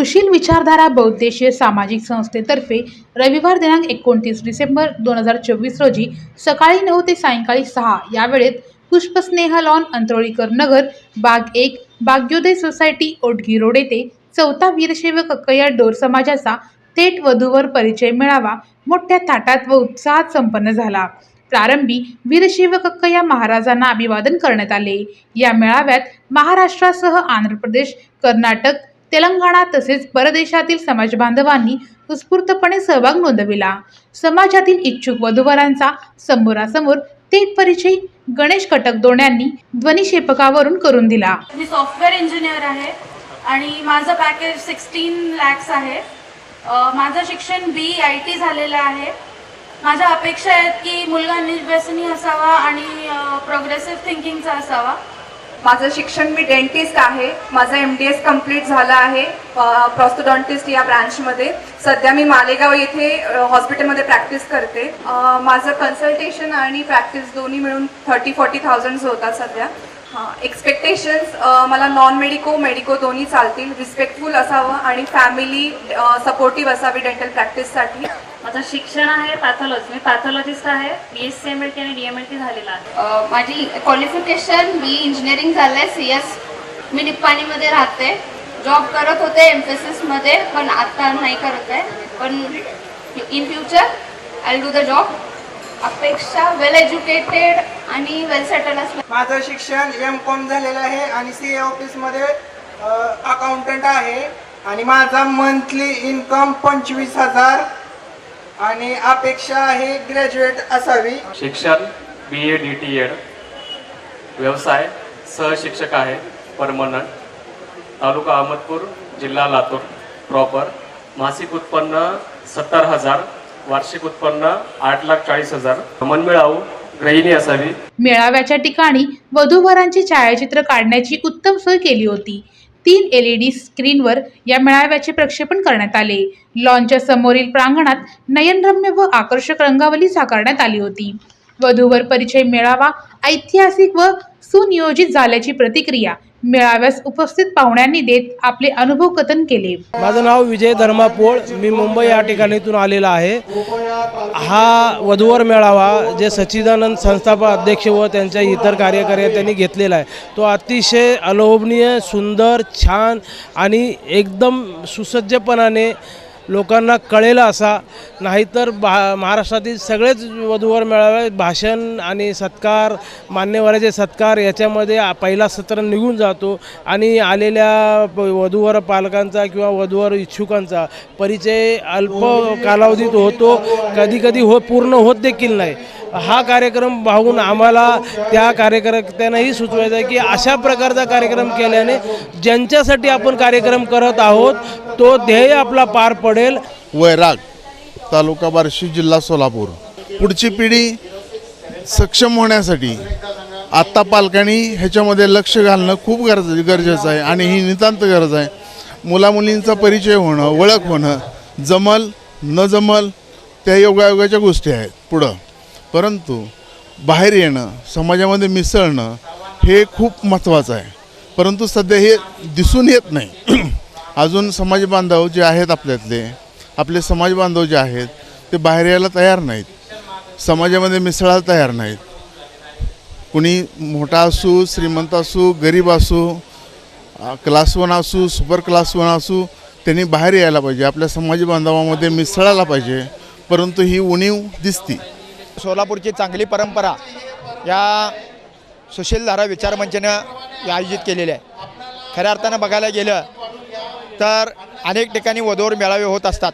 सुशील विचारधारा बहुद्देशीय सामाजिक संस्थेतर्फे रविवार दिनांक एकोणतीस डिसेंबर दोन हजार चोवीस रोजी सकाळी नऊ ते सायंकाळी सहा या वेळेत पुष्पस्नेह लॉन अंतरोळीकर नगर बाग एक भाग्योदय सोसायटी ओटगी रोड येथे चौथा वीरशैव कक्कया डोर समाजाचा थेट वधूवर परिचय मिळावा मोठ्या थाटात व उत्साहात संपन्न झाला. प्रारंभी वीरशैव कक्कया महाराजांना अभिवादन करण्यात आले. या मेळाव्यात महाराष्ट्रासह आंध्र प्रदेश कर्नाटक तेलंगणा तसेच परदेशातील समाज बांधवांनी उत्स्फूर्तपणे सहभाग नोंदविला. समाजातील इच्छुक वधूवरांचा समोरासमोर थेट परिचय गणेश कटकदोण यांनी ध्वनिक्षेपकावरून करून दिला. मी सॉफ्टवेअर इंजिनियर आहे आणि माझं पॅकेज सिक्स्टीन लॅक्स आहे. माझं शिक्षण बी आय टी झालेलं आहे. माझ्या अपेक्षा आहेत की मुलगा निर्व्यसनी असावा आणि प्रोग्रेसिव्ह थिंकिंगचा असावा. माझं शिक्षण मी डेंटिस्ट आहे. माझं एम डी एस कंप्लीट झालं आहे प्रॉस्टोडॉन्टिस्ट या ब्रँचमध्ये सध्या मी मालेगाव येथे हॉस्पिटलमध्ये प्रॅक्टिस करते. माझं कन्सल्टेशन आणि प्रॅक्टिस दोन्ही मिळून थर्टी फॉर्टी थाउजंड्स होतात सध्या. हां एक्सपेक्टेशन्स मला नॉन मेडिको मेडिको दोन्ही चालतील. रिस्पेक्टफुल असावं आणि फॅमिली सपोर्टिव्ह असावी डेंटल प्रॅक्टिससाठी माझं शिक्षण आहे पॅथॉलॉजी मी पॅथॉलॉजिस्ट आहे. B S C M L T आणि डी एम एल टी झालेला आहे. माझी क्वालिफिकेशन बी इंजिनिअरिंग झालं आहे सी एस मी निप्पाणीमध्ये राहते. जॉब करत होते एम्फेसिसमध्ये पण आता नाही करत आहे. पण in future I do the job अपेक्षा वेल एज्युकेटेड आणि वेल सेटल असलं माझं शिक्षण एम कॉम झालेलं आहे आणि सी ए ऑफिसमध्ये अकाउंटंट आहे. आणि माझा मंथली इन्कम पंचवीस हजार. आणि अपेक्षा आहे ग्रॅज्युएट असावी. शिक्षण B A D T Ed व्यवसाय सहशिक्षक आहे परमनंट तालुका अहमदपूर जिल्हा लातूर प्रॉपर मासिक उत्पन्न सत्तर हजार. वार्षिक उत्पन्न आठ लाख चाळीस हजार. मनमिळाऊ गृहिणी असावी. मेळाव्याच्या ठिकाणी वधूवरांची छायाचित्र काढण्याची उत्तम सोय केली होती. तीन एल ई डी स्क्रीनवर या मेळाव्याचे प्रक्षेपण करण्यात आले. लॉनच्या समोरील प्रांगणात नयनरम्य व आकर्षक रंगावली साकारण्यात आली होती. वधूवर परिचय मेळावा ऐतिहासिक व सुनियोजित झाल्याची प्रतिक्रिया मेळाव्यास उपस्थित पाहुण्यांनी देत आपले अनुभव कथन केले. माझं नाव विजय धर्मापोळ. मी मुंबई या ठिकाणीतून आलेला आहे. हा वधूवर मेळावा जे सच्चिदानंद संस्थापक अध्यक्ष व त्यांच्या इतर कार्यकर्त्यांनी घेतलेला आहे तो अतिशय अलोभनीय सुंदर छान आणि एकदम सुसज्जपणाने लोकांना कळेल असा. नाहीतर बा महाराष्ट्रातील सगळेच वधूवर मेळावे भाषण आणि सत्कार मान्यवराचे सत्कार याच्यामध्ये पहिला सत्र निघून जातो. आणि आलेल्या वधूवर पालकांचा किंवा वधूवर इच्छुकांचा परिचय अल्प कालावधीत होतो. कधी कधी हो पूर्ण होत देखील नाही. हा कार्यक्रम पाहून आम्हाला त्या कार्यकर्त्यांनाही सुचवायचं आहे की अशा प्रकारचा कार्यक्रम केल्याने ज्यांच्यासाठी आपण कार्यक्रम करत आहोत तो ध्येय आपला पार पडेल. वैराग तालुका बार्शी जिल्हा सोलापूर. पुढची पिढी सक्षम होण्यासाठी आत्ता पालकांनी ह्याच्यामध्ये लक्ष घालणं खूप गरज गरजेचं आहे आणि ही नितांत गरज आहे. मुलामुलींचा परिचय होणं ओळख होणं जमल न जमल त्या योगायोगाच्या गोष्टी आहेत. पुढं. परंतु बाहेर येणं समाजामध्ये मिसळणं हे खूप महत्त्वाचं आहे. परंतु सध्या हे दिसून येत नाही. अजून समाज बांधव जे आहेत आपल्यातले आपले समाज बांधव जे आहेत ते बाहेर यायला तयार नाहीत. समाजामध्ये मिसळायला तयार नाहीत. कुणी मोठा असू श्रीमंत असू गरीब असू क्लास वन असू सुपर क्लास वन असू त्यांनी बाहेर यायला पाहिजे. आपल्या समाज बांधवामध्ये मिसळायला पाहिजे. परंतु ही उणीव दिसती. सोलापूरची चांगली परंपरा या सुशीलधारा विचारमंचनं आयोजित केलेली आहे. खऱ्या अर्थानं बघायला गेलं तर अनेक ठिकाणी वधूवर मेळावे होत असतात.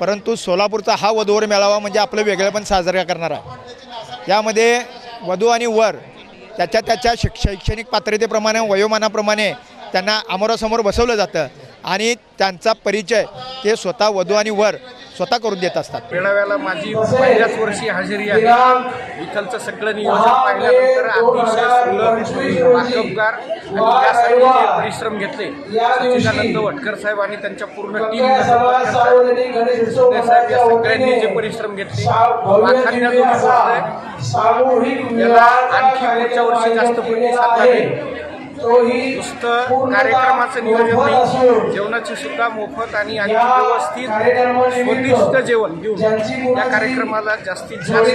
परंतु सोलापूरचा हा वधूवर मेळावा म्हणजे आपलं वेगळेपण साजरा करणारा यामध्ये वधू आणि वर त्याच्या त्याच्या शिक शैक्षणिक पात्रतेप्रमाणे वयोमानाप्रमाणे त्यांना अमोरासमोर बसवलं जातं. आणि त्यांचा परिचय ते स्वतः वधू आणि वर स्वतः करून देत असतात. मेळाव्याला माझी पहिल्याच वर्षी हजेरी आहे. विठ्ठलचं सगळं नियोजन पाहिल्यानंतर अतिशय सुंदर मार्गबगार आणि या परिश्रम घेतले सच्चिदानंद वटकर साहेब आणि त्यांच्या पूर्ण टीम साहेब या सगळ्यांनी जे परिश्रम घेतले आणखी पुढच्या वर्षी जास्त प्रतिसाद लागेल नुसतं कार्यक्रमाचं नियोजन नाही. जेवणाची सुद्धा मोफत आणि व्यवस्थित स्वादिष्ट जेवण देऊन या कार्यक्रमाला जास्तीत जास्त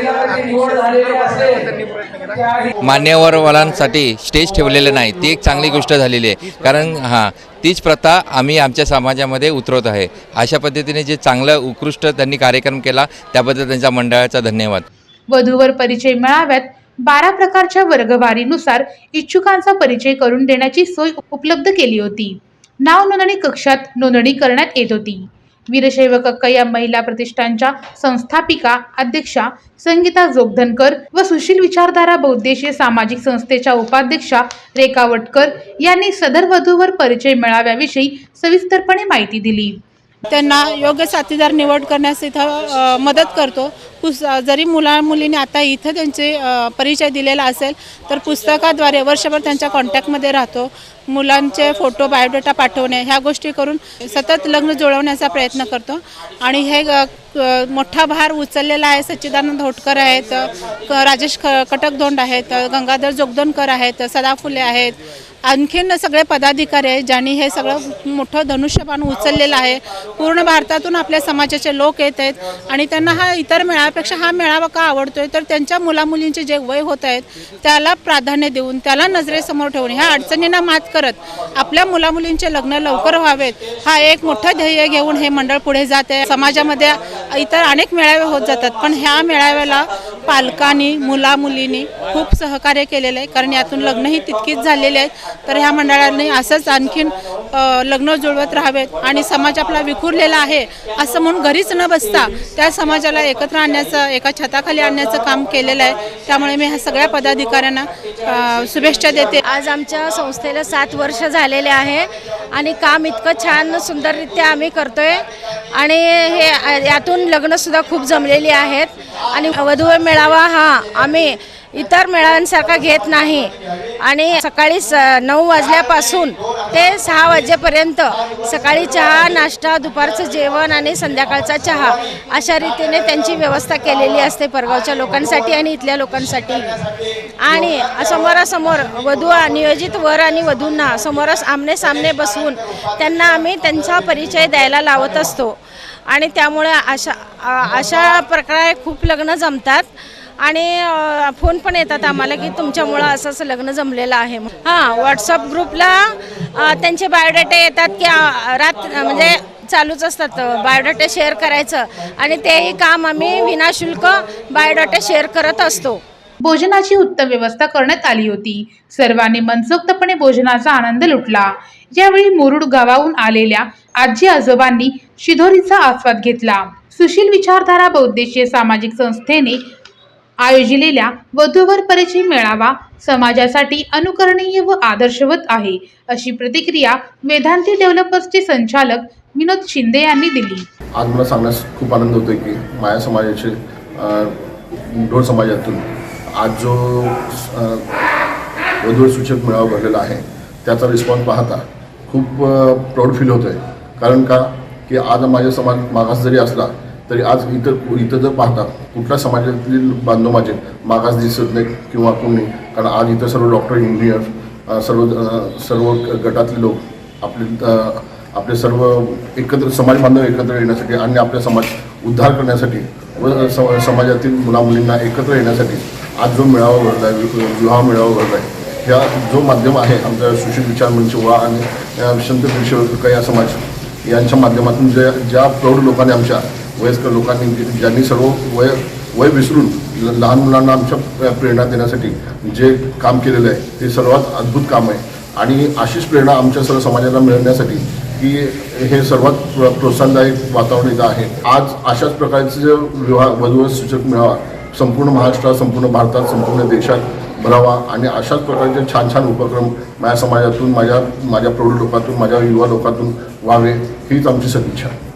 प्रयत्न केला. मान्यवरवालांसाठी स्टेज ठेवलेलं नाही ती एक चांगली गोष्ट झालेली आहे. कारण हां तीच प्रथा आम्ही आमच्या समाजामध्ये उतरवत आहे. अशा पद्धतीने जे चांगलं उत्कृष्ट त्यांनी कार्यक्रम केला त्याबद्दल त्यांच्या मंडळाचा धन्यवाद. वधूवर परिचय मेळाव्यात. बारा प्रकारच्या वर्गवारीनुसार इच्छुकांचा परिचय करून देण्याची सोय उपलब्ध केली होती. नाव नोंदणी कक्षात नोंदणी करण्यात येत होती. वीरशैव कक्क या महिला प्रतिष्ठानच्या संस्थापिका अध्यक्षा संगीता जोगधनकर व सुशील विचारधारा बहुद्देशीय सामाजिक संस्थेच्या उपाध्यक्षा रेखा वटकर यांनी सदर वधूवर परिचय मेळाव्याविषयी सविस्तरपणे माहिती दिली. त्यांना योग्य साथीदार निवड करण्यास इथं मदत करतो. पुस जरी मुला मुलीने आता इथं त्यांचे परिचय दिलेला असेल तर पुस्तकाद्वारे वर्षभर त्यांच्या कॉन्टॅक्टमध्ये राहतो. मुलांचे फोटो बायोडेटा पाठवणे ह्या गोष्टी करून सतत लग्न जुळवण्याचा प्रयत्न करतो. आणि हे मोठा भार उचललेला आहे. सच्चिदानंद होटकर आहेत क- राजेश ख कटकधोंड आहेत गंगाधर जोगदोंडकर आहेत सदा फुले आहेत. आणखीन सगळे पदाधिकारी आहेत ज्यांनी हे सगळं मोठं धनुष्यबाण उचललेलं आहे. पूर्ण भारतातून आपल्या समाजाचे लोक येत आहेत आणि त्यांना हा इतर मेळाव्यापेक्षा हा मेळावा का आवडतोय? तर त्यांच्या मुलामुलींचे जे वय होत आहेत त्याला प्राधान्य देऊन त्याला नजरेसमोर ठेवून ह्या अडचणींना मात करत आपल्या मुलामुलींचे लग्न लवकर व्हावेत हा एक मोठं ध्येय घेऊन हे मंडळ पुढे जात आहे. समाजामध्ये इतर अनेक मेळावे होत जातात पण ह्या मेळाव्याला पालकांनी मुलामुलींनी खूप सहकार्य केलेलं आहे. कारण यातून लग्नही तितकीच झालेली आहेत. तर ह्या मंडळांनी असंच आणखीन लग्न जुळवत राहावेत आणि समाज आपला विखुरलेला आहे असं म्हणून घरीच न बसता त्या समाजाला एकत्र आणण्याचं एका छताखाली आणण्याचं काम केलेलं आहे. त्यामुळे मी ह्या सगळ्या पदाधिकाऱ्यांना शुभेच्छा देते. आज आमच्या संस्थेला सात वर्ष झालेले आहे आणि काम इतकं छान सुंदररित्या आम्ही करतोय. आणि हे यातून लग्नसुद्धा खूप जमलेली आहेत. आणि वधू मेळावा हा आम्ही इतर मेळाव्यांसारखा घेत नाही. आणि सकाळी स नऊ वाजल्यापासून ते सहा वाजेपर्यंत सकाळी चहा नाश्ता दुपारचं जेवण आणि संध्याकाळचा चहा अशा रीतीने त्यांची व्यवस्था केलेली असते परगावच्या लोकांसाठी आणि इथल्या लोकांसाठी. आणि समोरासमोर वधू नियोजित वर आणि वधूंना समोरास आमने सामने बसवून त्यांना आम्ही त्यांचा परिचय द्यायला लावत असतो. आणि त्यामुळे अशा अशा प्रकारे खूप लग्न जमतात. आणि फोन पण येतात आम्हाला की तुमच्यामुळं असं असं लग्न जमलेलं आहे हां व्हॉट्सअप ग्रुपला त्यांचे बायोडेटा येतात की रात म्हणजे चालूच असतात बायोडाटा शेअर करायचं. आणि तेही काम आम्ही विनाशुल्क बायोडाटा शेअर करत असतो. भोजनाची उत्तम व्यवस्था करण्यात आली होती. सर्वांनी मनसोक्तपणे भोजनाचा आनंद लुटला. यावेळी मुरुड गावाहून आलेल्या आजी आजोबांनी शिदोरीचा आस्वाद घेतला. सुशील विचारधारा बौद्धेशीय सामाजिक संस्थेने आयोजिलेल्या वधूवर परिचय मेळावा समाजासाठी अनुकरणीय व आदर्शवत आहे अशी प्रतिक्रिया वेदांती डेव्हलपर्सचे संचालक विनोद शिंदे यांनी दिली. आज मला सांगण्यास खूप आनंद होतो की माया समाजाचे ढोर समाजातून आज जो वधूवर सूचक मेळावा भरलेला आहे त्याचा रिस्पॉन्स पाहता खूप प्राऊड फील होतो आहे कारण का? की आज माझा समाज मागास जरी असला तरी आज इतर इथं जर पाहता कुठल्या समाजातील बांधव माझे मागास दिसत नाही किंवा कोणी कारण आज इथं सर्व डॉक्टर इंजिनियर सर्व सर्व गटातले लोक आपले आपले सर्व एकत्र समाज बांधव एकत्र येण्यासाठी आणि आपला समाज उद्धार करण्यासाठी व स- समाजातील मुलामुलींना एकत्र येण्यासाठी आज जो मेळावा भरला आहे वि- विवाह मेळावा भरला आहे ह्या जो माध्यम आहे आमचा सुशील विचार मंच वा आणि संत विश्व या समाज यांच्या माध्यमातून ज्या ज्या प्रौढ लोकांनी आमच्या वयस्कर लोकांनी ज्यांनी सर्व वय वय विसरून ल- लहान मुलांना आमच्या प्रेरणा देण्यासाठी जे काम केलेलं आहे ते सर्वात अद्भुत काम आहे. आणि अशीच प्रेरणा आमच्या सर्व समाजाला मिळवण्यासाठी की हे सर्वात प्र- प्रोत्साहनदायक वातावरण इथं आहे. आज अशाच प्रकारचे जे विवाह वधू सूचक मिळावा संपूर्ण महाराष्ट्रात संपूर्ण भारतात संपूर्ण देशात भरावा आणि अशाच प्रकारचे छान छान उपक्रम माझ्या समाजातून माझ्या माझ्या प्रौढ लोकातून माझ्या युवा लोकातून व्हावे हीच आमची सदिच्छा. आहे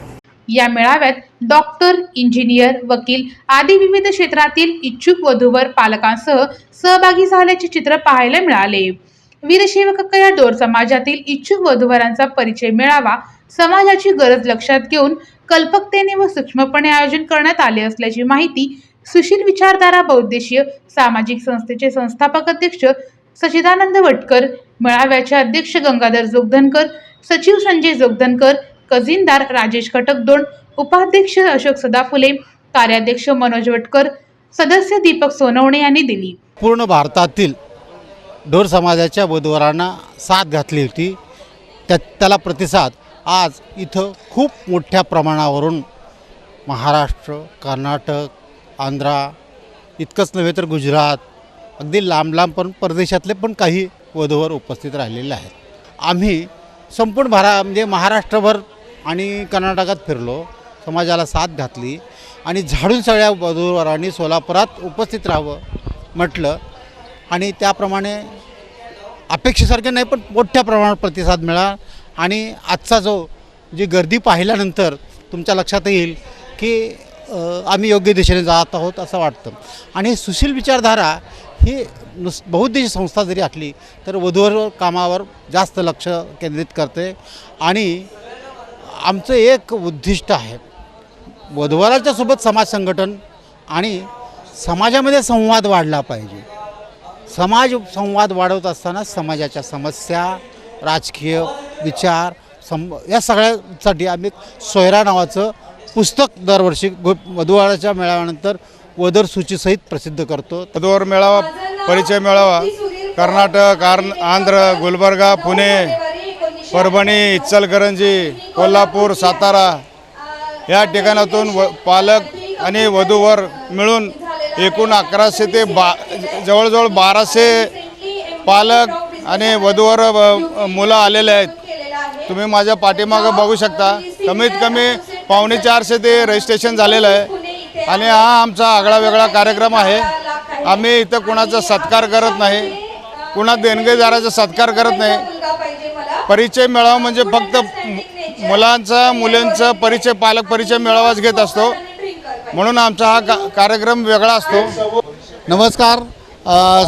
या मेळाव्यात डॉक्टर इंजिनियर वकील आदी विविध क्षेत्रातील इच्छुक वधूवर पालकांसह सहभागी झाल्याचे चित्र पाहायला मिळाले. वीरशैवकक्क या डोर समाजातील इच्छुक वधूवरांचा परिचय मिळावा समाजाची गरज लक्षात घेऊन कल्पकतेने व सूक्ष्मपणे आयोजन करण्यात आले असल्याची माहिती सुशील विचारधारा बौद्देशीय सामाजिक संस्थेचे संस्थापक अध्यक्ष सचिदानंद वटकर मेळाव्याचे अध्यक्ष गंगाधर जोगधनकर सचिव संजय जोगधनकर कझिनदार राजेश खटकदोंड उपाध्यक्ष अशोक सदाफुले कार्याध्यक्ष मनोज वटकर सदस्य दीपक सोनवणे यांनी दिली. पूर्ण भारतातील ढोर समाजाच्या वधवरांना साथ घातली होती. त्या त्याला प्रतिसाद आज इथं खूप मोठ्या प्रमाणावरून महाराष्ट्र कर्नाटक आंध्रा इतकंच नव्हे तर गुजरात अगदी लांब लांब पण परदेशातले पण काही वधूवर उपस्थित राहिलेले आहेत. आम्ही संपूर्ण भारा म्हणजे महाराष्ट्रभर आणि कर्नाटकात फिरलो समाजाला साथ घातली आणि झाडून सगळ्या वधूवरांनी सोलापुरात उपस्थित राहावं म्हटलं आणि त्याप्रमाणे अपेक्षेसारखे नाही पण मोठ्या प्रमाणात प्रतिसाद मिळाला आणि आजचा जो जी गर्दी पाहिल्यानंतर तुमच्या लक्षात येईल की आम्ही योग्य दिशेने जात आहोत असं वाटतं. आणि सुशील विचारधारा ही नुस बहुउद्देशीय संस्था जरी असली तर वधूवर कामावर जास्त लक्ष केंद्रित करते. आणि आमचं एक उद्दिष्ट आहे वधूवराच्या सोबत समाज संघटन आणि समाजामध्ये संवाद वाढला पाहिजे. समाज संवाद वाढवत असताना समाजाच्या समस्या राजकीय विचार सम या सगळ्यासाठी आम्ही सोयरा नावाचं पुस्तक दरवर्षी गो वधूवराच्या मेळाव्यानंतर वदर सूचीसहित प्रसिद्ध करतो. वधूवर मेळावा परिचय मेळावा कर्नाटक आर आंध्र गुलबर्गा पुणे परभणी इचलकरंजी कोल्हापूर सातारा या ठिकाणातून व पालक आणि वधूवर मिळून एकूण अकराशे ते बा जवळजवळ बाराशे पालक आणि वधूवर मुलं आलेले आहेत. तुम्ही माझ्या पाठीमागं बघू शकता. कमीत कमी पावणे चारशे ते रजिस्ट्रेशन झालेलं आहे. आणि हा आमचा आगळा वेगळा कार्यक्रम आहे. आम्ही इथं कुणाचा सत्कार करत नाही. कुणा देणगीदाराचा सत्कार करत नाही. परिचय मेळावा म्हणजे फक्त मुलांचा मुलींचा परिचय पालक परिचय मेळावाच घेत असतो. म्हणून आमचा हा का कार्यक्रम वेगळा असतो. नमस्कार.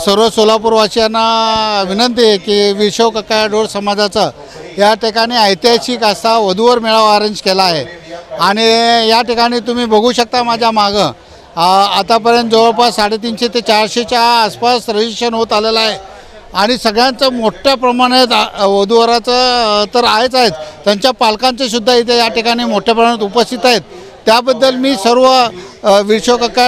सर्व सोलापूरवासियांना विनंती आहे की विश्व कक्का डोळ समाजाचा या ठिकाणी ऐतिहासिक असा वधूवर मेळावा अरेंज केला आहे. आणि या ठिकाणी तुम्ही बघू शकता माझ्या मागं. आतापर्यंत जवळपास साडेतीनशे ते चारशेच्या आसपास रजिस्ट्रेशन होत आलेलं आहे. आणि सगळ्यांचं मोठ्या प्रमाणात वधूवराचं तर आहेच आहेत. त्यांच्या पालकांचे सुद्धा इथे या ठिकाणी मोठ्या प्रमाणात उपस्थित आहेत. त्याबद्दल मी सर्व अ,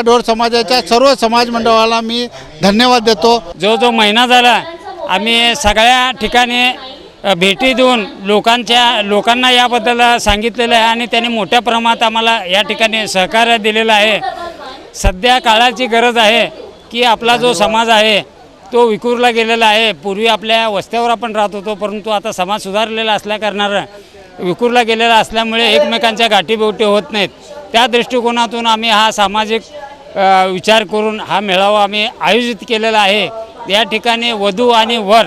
ढोर समाजाच्या सर्व समाज मंडळाला मी धन्यवाद देतो. जो जो महिना झाला आम्ही सगळ्या ठिकाणी भेटी देऊन लोकांच्या लोकांना याबद्दल सांगितलेलं आहे आणि त्यांनी मोठ्या प्रमाणात आम्हाला या ठिकाणी सहकार्य दिलेलं आहे. सध्या काळाची गरज आहे की आपला जो समाज आहे तो विखुरला गेलेला आहे. पूर्वी आपल्या वस्त्यावर आपण राहत होतो परंतु आता समाज सुधारलेला असल्याकारणानं विखुरला गेलेला असल्यामुळे एकमेकांच्या गाठीबोटी होत नाहीत. त्या दृष्टिकोनातून आम्ही हा सामाजिक विचार करून हा मेळावा आम्ही आयोजित केलेला आहे. या ठिकाणी वधू आणि वर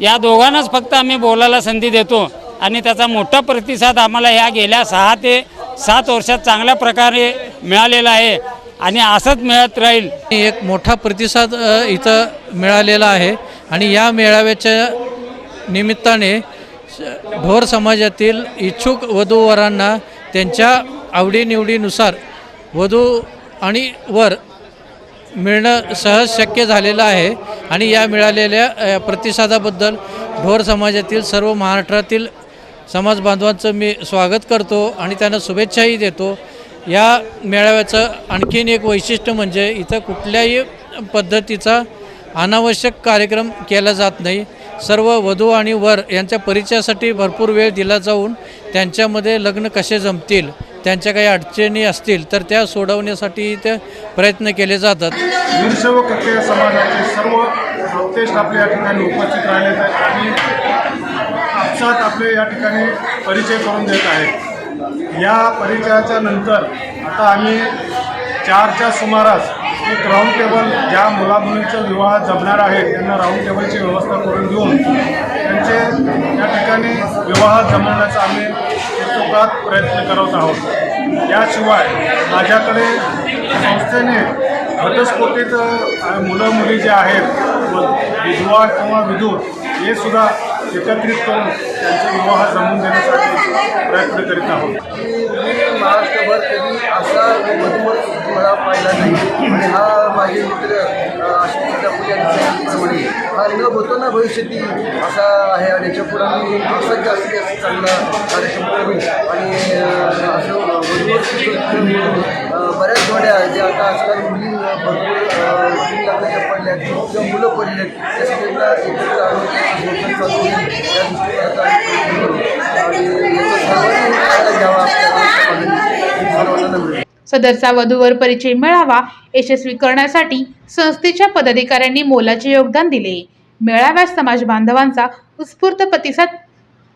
या दोघांनाच फक्त आम्ही बोलायला संधी देतो आणि त्याचा मोठा प्रतिसाद आम्हाला ह्या गेल्या सहा ते सात वर्षात चांगल्या प्रकारे मिळालेला आहे. आणि असंच मिळत राहील. एक मोठा प्रतिसाद इथं मिळालेला आहे. आणि या मेळाव्याच्या निमित्ताने ढोर समाजातील इच्छुक वधूवरांना त्यांच्या आवडीनिवडीनुसार वधू आणि वर मिळणं सहज शक्य झालेलं आहे आणि या मिळालेल्या प्रतिसादाबद्दल ढोर समाजातील सर्व महाराष्ट्रातील समाज बांधवांचं मी स्वागत करतो आणि त्यांना शुभेच्छाही देतो. या मेळाव्याचं आणखीन एक वैशिष्ट्य म्हणजे इथं कुठल्याही पद्धतीचा अनावश्यक कार्यक्रम केला जात नाही. सर्व वधू आणि वर यांच्या परिचयासाठी भरपूर वेळ दिला जाऊन त्यांच्यामध्ये लग्न कसे जमतील त्यांच्या काही अडचणी असतील तर त्या सोडवण्यासाठी ते प्रयत्न केले जातात. वीरशैव समाजाचे सर्व उपदेश आपले या ठिकाणी उपस्थित राहिले आहेत आणि आपसात आपले या ठिकाणी परिचय करून देत आहेत. या परिचयाच्या नंतर आता आम्ही चारच्या सुमारास एक राऊंड टेबल ज्या मुलामुलींचा विवाह जमणार आहे त्यांना राऊंड टेबलची व्यवस्था करून देऊन त्यांचे या ठिकाणी विवाह जमवण्याचा आम्ही उत्सुकात प्रयत्न करत आहोत. याशिवाय माझ्याकडे संस्थेने घटस्फोटीत मुलं मुली जे आहेत व विधवा किंवा विधूर हे सुद्धा एकत्रित करून त्यांचे विवाह जमून देण्यासाठी प्रयत्न करीत आहोत. महाराष्ट्रभर कधी असा मला पाहिला नाही. आणि हा माझे मित्र अशोक फुले यांनी सांगितल्याप्रमाणे हा न होतो ना भविष्याती असा आहे आणि याच्यापुढे आम्ही जास्तीत जास्त चांगला कार्यक्रम करू. आणि असं बऱ्याच जोड्या जे आता आजकाल मुली भरपूर अं, लग्नाच्या पडल्या किंवा मुलं पडले त्या सगळ्यांना एकत्र आणून त्याचं बोलणं चालू होईल या दृष्टीने आता आम्ही प्रयत्न करू आणि याचा सर्वांनी फायदा घ्यावा आपल्या समाजाने सर्वांना नम्र सदरचा वधूवर परिचय मेळावा यशस्वी करण्यासाठी संस्थेच्या पदाधिकाऱ्यांनी मोलाचे योगदान दिले. मेळाव्यात समाज बांधवांचा उत्स्फूर्त प्रतिसाद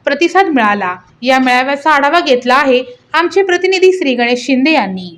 प्रतिसाद मिळाला. या मेळाव्याचा आढावा घेतला आहे आमचे प्रतिनिधी श्री गणेश शिंदे यांनी.